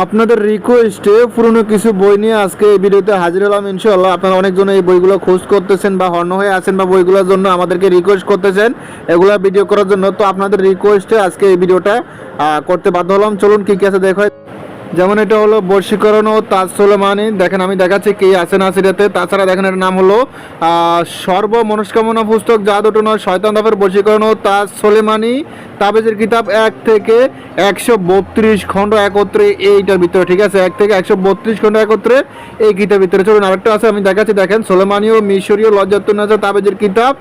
আপনাদের রিকোয়েস্টে পুরনো কিছু বই নিয়ে আজকে এই ভিডিওতে হাজির হলাম ইনশাল্লাহ আপনারা অনেকজন এই বইগুলো খোঁজ করতেছেন বা হর্ণ হয়ে আছেন বা বইগুলোর জন্য আমাদেরকে রিকোয়েস্ট করতেছেন, এগুলো ভিডিও করার জন্য। তো আপনাদের রিকোয়েস্টে আজকে এই ভিডিওটা করতে বাধ্য হলাম। চলুন কী কী আছে দেখো। যেমন এটা হলো বর্ষীকরণ ও তাজ সোলেমানি। দেখেন আমি দেখাচ্ছি কে আছে না সেটাতে তাছাড়া দেখেন এর নাম হলো সর্ব মনস্কামনা পুস্তক জাদুটো নয় শয়তান দাপের বর্ষীকরণ ও তাজ সোলেমানি। তাবেজের কিতাব এক থেকে একশো বত্রিশ খণ্ড একত্রে এইটার ভিতরে, ঠিক আছে? এক থেকে একশো বত্রিশ খণ্ড একত্রে এই কিতাবের ভিতরে। চলুন আরেকটা আছে, আমি দেখাচ্ছি। দেখেন সোলেমানীয় মিশরীয় লজ্জাতুন্নাজা তাবেজের কিতাব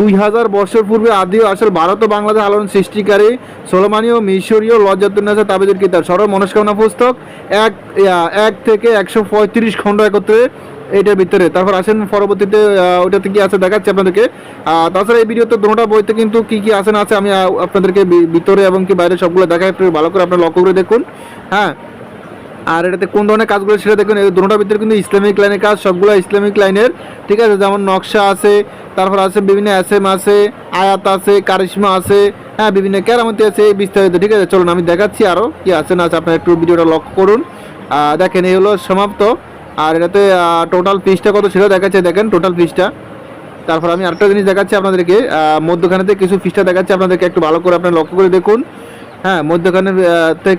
দুই হাজার বছর পূর্বে আদি আসল ভারত ও বাংলাদেশ আলোড়ন সৃষ্টিকারী সোলোমানীয় মিশরীয় লজ্জাতুন্নাসা তাবেজের কিতাব। সর্ব মনস্কামনা পুস্তক, এক এক থেকে একশো পঁয়ত্রিশ খণ্ড একত্রে এইটার ভিতরে। তারপর আসেন পরবর্তীতে ওটাতে কি আছে দেখাচ্ছি আপনাদেরকে। তাছাড়া এই ভিডিওতে দুটোটা বইতে কিন্তু কি কি আছে না আছে আমি আপনাদেরকে ভিতরে এবং কি বাইরে সবগুলো দেখা একটু ভালো করে আপনারা লক্ষ্য করে দেখুন। হ্যাঁ আর এটাতে কোন ধরনের কাজগুলো সেটা দেখুন। এই দুটোটার ভিতরে কিন্তু ইসলামিক লাইনের কাজ, সবগুলো ইসলামিক লাইনের। ঠিক আছে, যেমন নকশা আছে তারপর আছে বিভিন্ন এস এম আছে, আয়াত আছে, কারিশমা আছে হ্যাঁ বিভিন্ন কেরামতি আছে, এই বিস্তারিত, ঠিক আছে, চলুন আমি দেখাচ্ছি আরও কি আছে না আছে, আপনারা একটু ভিডিওটা লক্ষ্য করুন। দেখেন, এই হলো সমাপ্ত। আর এটাতে টোটাল ফিসটা কত ছিল? দেখাচ্ছে, দেখেন টোটাল ফিসটা তারপর আমি আরেকটা জিনিস দেখাচ্ছি আপনাদেরকে। মধ্যখানেতে কিছু ফিসটা দেখাচ্ছি আপনাদেরকে, একটু ভালো করে আপনারা লক্ষ্য করে দেখুন। হ্যাঁ মধ্যখানে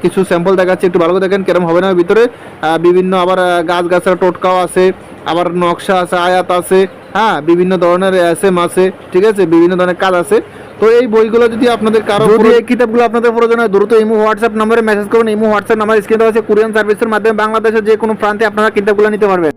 কিছু স্যাম্পল দেখাচ্ছি, একটু ভালো করে দেখেন, কেরম হবে না ভিতরে। বিভিন্ন আবার গাছ গাছের টোটকাও আছে, আবার নকশা আছে, আয়াত আছে হ্যাঁ বিভিন্ন ধরনের এসএম আছে ঠিক আছে? বিভিন্ন ধরনের কাজ আছে। তো এই বইগুলো যদি আপনাদের কারও যদি এই কিতাবগুলো আপনাদের প্রয়োজন হয় দ্রুত ইমো হোয়াটসঅ্যাপ নম্বরে মেসেজ করুন। ইমো হোয়াটসঅ্যাপ নাম্বার স্ক্রিনে আছে। কুরিয়ান সার্ভিসের মাধ্যমে বাংলাদেশের যে কোনো প্রান্তে আপনারা কিতাবগুলো নিতে পারবেন।